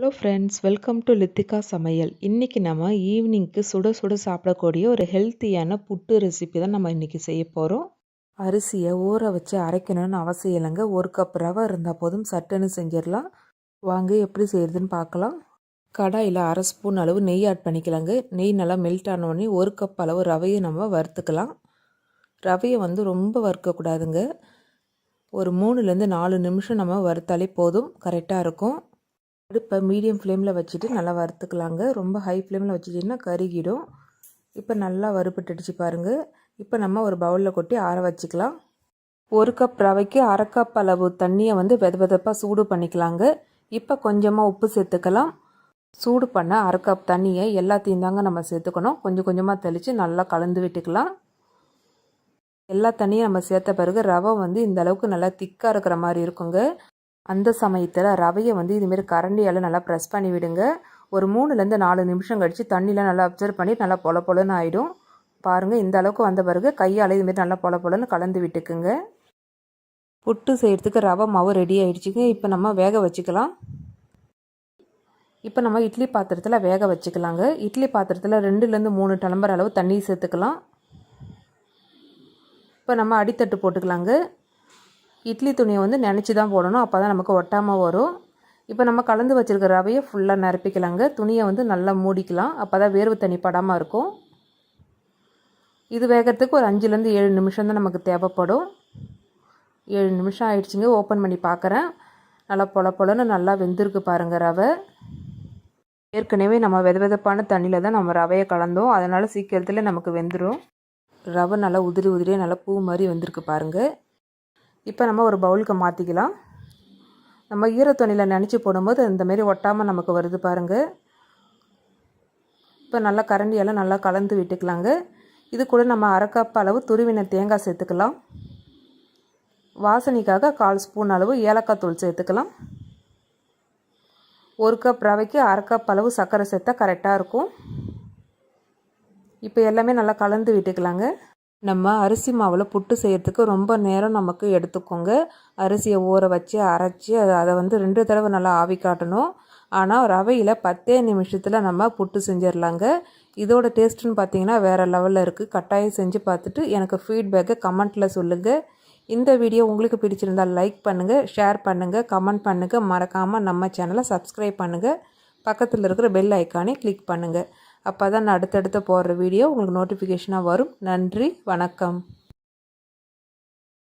Hello friends welcome to Lithika சமையல் இன்றைக்கி நம்ம ஈவினிங்க்கு சுட சுட சாப்பிடக்கூடிய ஒரு ஹெல்த்தியான புட்டு ரெசிபி தான் நம்ம இன்றைக்கி செய்ய போகிறோம் அரிசியை ஊற வச்சு அரைக்கணும்னு அவசியம் இல்லைங்க. ஒரு கப் ரவை இருந்தால் போதும் சட்டுன்னு செஞ்சிடலாம். வாங்க எப்படி செய்கிறதுன்னு பார்க்கலாம். கடாயில் அரை ஸ்பூன் அளவு நெய் ஆட் பண்ணிக்கலாங்க. நெய் நல்லா மெல்ட் ஆன ஒரு கப் அளவு ரவையை நம்ம வறுத்துக்கலாம். ரவையை வந்து ரொம்ப வறுக்கக்கூடாதுங்க. ஒரு மூணுலேருந்து நாலு நிமிஷம் நம்ம வறுத்தாலே போதும். கரெக்டாக இருக்கும். அடுப்பை மீடியம் ஃப்ளேமில் வச்சுட்டு நல்லா வறுத்துக்கலாங்க. ரொம்ப ஹை ஃப்ளேமில் வச்சுட்டிங்கன்னா கருகிடும். இப்போ நல்லா வறுபட்டுடுச்சு பாருங்கள் இப்போ நம்ம ஒரு பவுலில் கொட்டி ஆற வச்சுக்கலாம். ஒரு கப் ரவைக்கு அரை கப் அளவு தண்ணியை வந்து வெத வெதப்பாக சூடு பண்ணிக்கலாங்க. இப்போ கொஞ்சமாக உப்பு சேர்த்துக்கலாம். சூடு பண்ண அரை கப் தண்ணியை எல்லாத்தையும் தாங்க நம்ம சேர்த்துக்கணும். கொஞ்சம் கொஞ்சமாக தெளித்து நல்லா கலந்து விட்டுக்கலாம். எல்லா தண்ணியும் நம்ம சேர்த்த பிறகு ரவை வந்து இந்த அளவுக்கு நல்லா திக்காக இருக்கிற மாதிரி இருக்குங்க. அந்த சமயத்தில் ரவையை வந்து இதுமாரி கரண்டியால் நல்லா ப்ரெஸ் பண்ணி விடுங்க. ஒரு மூணுலேருந்து நாலு நிமிஷம் கழித்து தண்ணியில் நல்லா அப்சர்வ் பண்ணி நல்லா பொல பொலன்னு ஆகிடும் பாருங்கள் இந்த அளவுக்கு வந்த பிறகு கையால் இதுமாரி நல்லா பொல பொலன்னு கலந்து விட்டுக்குங்க. புட்டு செய்கிறதுக்கு ரவை மாவு ரெடி ஆகிடுச்சிங்க இப்போ நம்ம வேக வச்சுக்கலாம். இப்போ நம்ம இட்லி பாத்திரத்தில் வேக வச்சுக்கலாங்க. இட்லி பாத்திரத்தில் ரெண்டுலேருந்து மூணு டலம்பர் அளவு தண்ணி சேர்த்துக்கலாம். இப்போ நம்ம அடித்தட்டு போட்டுக்கலாங்க. இட்லி துணியை வந்து நினச்சி தான் போடணும். அப்போ தான் நமக்கு ஒட்டாமல் வரும். இப்போ நம்ம கலந்து வச்சுருக்க ரவையை ஃபுல்லாக நிரப்பிக்கலாங்க. துணியை வந்து நல்லா மூடிக்கலாம். அப்போ தான் வேர்வு தண்ணி படாமல் இருக்கும். இது வேகத்துக்கு ஒரு அஞ்சுலேருந்து ஏழு நிமிஷம் தான் நமக்கு தேவைப்படும். ஏழு நிமிஷம் ஆயிடுச்சுங்க. ஓப்பன் பண்ணி பார்க்குறேன் நல்லா பொல பொலன்னு நல்லா வெந்திருக்கு பாருங்கள் ரவை. ஏற்கனவே நம்ம வெத வெதப்பான தண்ணியில் தான் நம்ம ரவையை கலந்தோம். அதனால் சீக்கிரத்தில் நமக்கு வெந்துடும் ரவை நல்லா உதிரி உதிரியாக நல்லா பூ மாதிரி வந்திருக்கு பாருங்கள் இப்போ நம்ம ஒரு பவுலுக்கு மாற்றிக்கலாம் நம்ம ஈரத்துணியில் நினச்சி போடும்போது இந்தமாரி ஒட்டாமல் நமக்கு வருது பாருங்கள் இப்போ நல்லா கரண்டியெல்லாம் நல்லா கலந்து விட்டுக்கலாங்க. இது கூட நம்ம அரைக்கப் அளவு துருவின தேங்காய் சேர்த்துக்கலாம். வாசனைக்காக கால் ஸ்பூன் அளவு ஏலக்காய் தூள் சேர்த்துக்கலாம். ஒரு கப் ரவைக்கு அரை கப் அளவு சர்க்கரை சேர்த்தா கரெக்டாக இருக்கும். இப்போ எல்லாமே நல்லா கலந்து விட்டுக்கலாங்க. நம்ம அரிசி மாவில் புட்டு செய்கிறதுக்கு ரொம்ப நேரம் நமக்கு எடுத்துக்கோங்க. அரிசியை ஊற வச்சு அரைச்சி அதை வந்து ரெண்டு தடவை நல்லா ஆவி காட்டணும். ஆனால் ரவையில் பத்தே நிமிஷத்தில் நம்ம புட்டு செஞ்சிடலாங்க இதோட டேஸ்ட்டுன்னு பார்த்தீங்கன்னா வேறு லெவலில் இருக்குது கட்டாயம் செஞ்சு பார்த்துட்டு எனக்கு ஃபீட்பேக்கை கமெண்ட்டில் சொல்லுங்கள் இந்த வீடியோ உங்களுக்கு பிடிச்சிருந்தால் லைக் பண்ணுங்கள் ஷேர் பண்ணுங்கள் கமெண்ட் பண்ணுங்கள் மறக்காமல் நம்ம சேனலை சப்ஸ்கிரைப் பண்ணுங்கள் பக்கத்தில் இருக்கிற பெல் ஐக்கானே கிளிக் பண்ணுங்கள் அப்போ தான் நான் அடுத்தடுத்து போடுற வீடியோ உங்களுக்கு நோட்டிஃபிகேஷனாக வரும். நன்றி வணக்கம்.